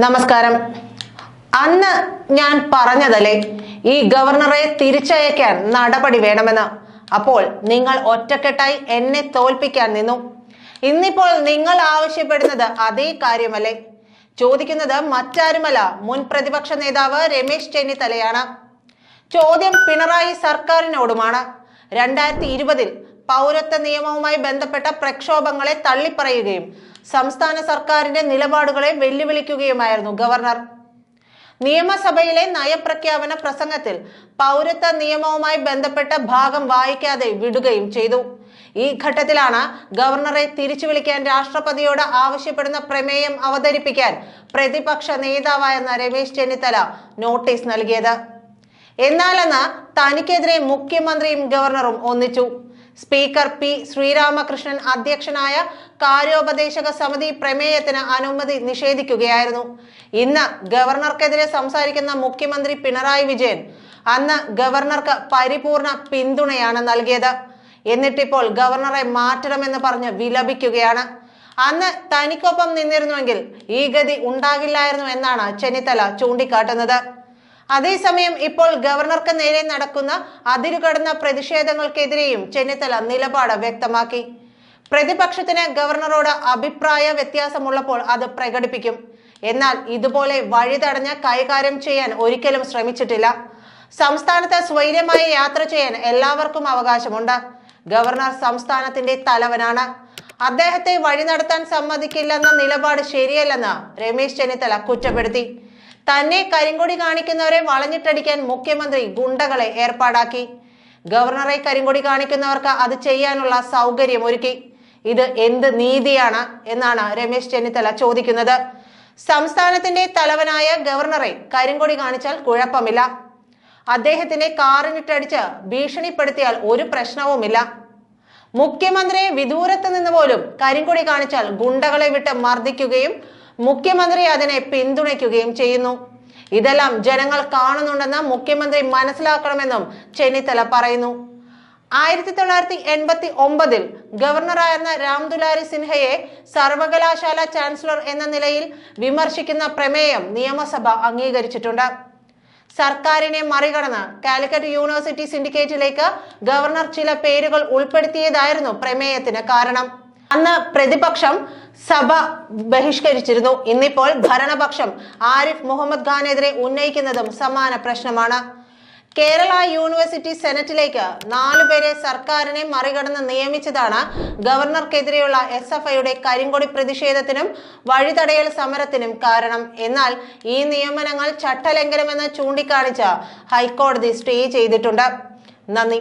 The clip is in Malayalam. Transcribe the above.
നമസ്കാരം. അന്ന് ഞാൻ പറഞ്ഞതല്ലേ ഈ ഗവർണറെ തിരിച്ചയക്കാൻ നടപടി വേണമെന്ന്. അപ്പോൾ നിങ്ങൾ ഒറ്റക്കെട്ടായി എന്നെ തോൽപ്പിക്കാൻ നിന്നു. ഇന്നിപ്പോൾ നിങ്ങൾ ആവശ്യപ്പെടുന്നത് അതേ കാര്യമല്ലേ? ചോദിക്കുന്നത് മറ്റാരുമല്ല മുൻ പ്രതിപക്ഷ നേതാവ് രമേശ് ചെന്നിത്തലയാണ്. ചോദ്യം പിണറായി സർക്കാരിനോടുമാണ്. രണ്ടായിരത്തി ഇരുപതിൽ പൗരത്വ നിയമവുമായി ബന്ധപ്പെട്ട പ്രക്ഷോഭങ്ങളെ തള്ളിപ്പറയുകയും സംസ്ഥാന സർക്കാരിന്റെ നിലപാടുകളെ വെല്ലുവിളിക്കുകയുമായിരുന്നു ഗവർണർ. നിയമസഭയിലെ നയപ്രഖ്യാപന പ്രസംഗത്തിൽ പൗരത്വ നിയമവുമായി ബന്ധപ്പെട്ട ഭാഗം വായിക്കാതെ വിടുകയും ചെയ്തു. ഈ ഘട്ടത്തിലാണ് ഗവർണറെ തിരിച്ചു വിളിക്കാൻ രാഷ്ട്രപതിയോട് ആവശ്യപ്പെടുന്ന പ്രമേയം അവതരിപ്പിക്കാൻ പ്രതിപക്ഷ നേതാവായിരുന്ന രമേശ് ചെന്നിത്തല നോട്ടീസ് നൽകിയത്. എന്നാലെന്ന് തനിക്കെതിരെ മുഖ്യമന്ത്രിയും ഗവർണറും ഒന്നിച്ചു. സ്പീക്കർ പി ശ്രീരാമകൃഷ്ണൻ അധ്യക്ഷനായ കാര്യോപദേശക സമിതി പ്രമേയത്തിന് അനുമതി നിഷേധിക്കുകയായിരുന്നു. ഇന്ന് ഗവർണർക്കെതിരെ സംസാരിക്കുന്ന മുഖ്യമന്ത്രി പിണറായി വിജയൻ അന്ന് ഗവർണർക്ക് പരിപൂർണ പിന്തുണയാണ് നൽകിയത്. എന്നിട്ടിപ്പോൾ ഗവർണറെ മാറ്റണമെന്ന് പറഞ്ഞ് വിലപിക്കുകയാണ്. അന്ന് തനിക്കൊപ്പം നിന്നിരുന്നുവെങ്കിൽ ഈ ഗതി ഉണ്ടാകില്ലായിരുന്നു എന്നാണ് ചെന്നിത്തല ചൂണ്ടിക്കാട്ടുന്നത്. അതേസമയം ഇപ്പോൾ ഗവർണർക്ക് നേരെ നടക്കുന്ന അതിരുകടന്ന പ്രതിഷേധങ്ങൾക്കെതിരെയും ചെന്നിത്തല നിലപാട് വ്യക്തമാക്കി. പ്രതിപക്ഷത്തിന് ഗവർണറോട് അഭിപ്രായ വ്യത്യാസമുള്ളപ്പോൾ അത് പ്രകടിപ്പിക്കും. എന്നാൽ ഇതുപോലെ വഴിതടഞ്ഞ് കൈകാര്യം ചെയ്യാൻ ഒരിക്കലും ശ്രമിച്ചിട്ടില്ല. സംസ്ഥാനത്ത് സ്വൈര്യമായി യാത്ര ചെയ്യാൻ എല്ലാവർക്കും അവകാശമുണ്ട്. ഗവർണർ സംസ്ഥാനത്തിന്റെ തലവനാണ്. അദ്ദേഹത്തെ വഴി നടത്താൻ സമ്മതിക്കില്ലെന്ന നിലപാട് ശരിയല്ലെന്ന് രമേശ് ചെന്നിത്തല കുറ്റപ്പെടുത്തി. തന്നെ കരിങ്കൊടി കാണിക്കുന്നവരെ വളഞ്ഞിട്ടടിക്കാൻ മുഖ്യമന്ത്രി ഗുണ്ടകളെ ഏർപ്പാടാക്കി. ഗവർണറെ കരിങ്കൊടി കാണിക്കുന്നവർക്ക് അത് ചെയ്യാനുള്ള സൗകര്യം ഒരുക്കി. ഇത് എന്ത് നീതിയാണ് എന്നാണ് രമേശ് ചെന്നിത്തല ചോദിക്കുന്നത്. സംസ്ഥാനത്തിന്റെ തലവനായ ഗവർണറെ കരിങ്കൊടി കാണിച്ചാൽ കുഴപ്പമില്ല. അദ്ദേഹത്തിനെ കാറിനിട്ടടിച്ച് ഭീഷണിപ്പെടുത്തിയാൽ ഒരു പ്രശ്നവുമില്ല. മുഖ്യമന്ത്രിയെ വിദൂരത്ത് നിന്ന് പോലും കരിങ്കൊടി കാണിച്ചാൽ ഗുണ്ടകളെ വിട്ട് മർദ്ദിക്കുകയും മുഖ്യമന്ത്രി അതിനെ പിന്തുണയ്ക്കുകയും ചെയ്യുന്നു. ഇതെല്ലാം ജനങ്ങൾ കാണുന്നുണ്ടെന്ന് മുഖ്യമന്ത്രി മനസ്സിലാക്കണമെന്നും ചെന്നിത്തല പറയുന്നു. ആയിരത്തി തൊള്ളായിരത്തി എൺപത്തി ഒമ്പതിൽ ഗവർണറായിരുന്ന രാംദുലാരി സിൻഹയെ സർവകലാശാല ചാൻസലർ എന്ന നിലയിൽ വിമർശിക്കുന്ന പ്രമേയം നിയമസഭ അംഗീകരിച്ചിട്ടുണ്ട്. സർക്കാരിനെ മറികടന്ന് കാലിക്കറ്റ് യൂണിവേഴ്സിറ്റി സിൻഡിക്കേറ്റിലേക്ക് ഗവർണർ ചില പേരുകൾ ഉൾപ്പെടുത്തിയതായിരുന്നു പ്രമേയത്തിന് കാരണം. അന്ന് പ്രതിപക്ഷം സഭ ബഹിഷ്കരിച്ചിരുന്നു. ഇന്നിപ്പോൾ ഭരണപക്ഷം ആരിഫ് മുഹമ്മദ് ഖാനെതിരെ ഉന്നയിക്കുന്നതും സമാന പ്രശ്നമാണ്. കേരള യൂണിവേഴ്സിറ്റി സെനറ്റിലേക്ക് നാലുപേരെ സർക്കാരിനെ മറികടന്ന് നിയമിച്ചതാണ് ഗവർണർക്കെതിരെയുള്ള എസ് എഫ് ഐയുടെ കരിങ്കൊടി പ്രതിഷേധത്തിനും വഴിതടയൽ സമരത്തിനും കാരണം. എന്നാൽ ഈ നിയമനങ്ങൾ ചട്ടലംഘനമെന്ന് ചൂണ്ടിക്കാണിച്ച് ഹൈക്കോടതി സ്റ്റേ ചെയ്തിട്ടുണ്ട്. നന്ദി.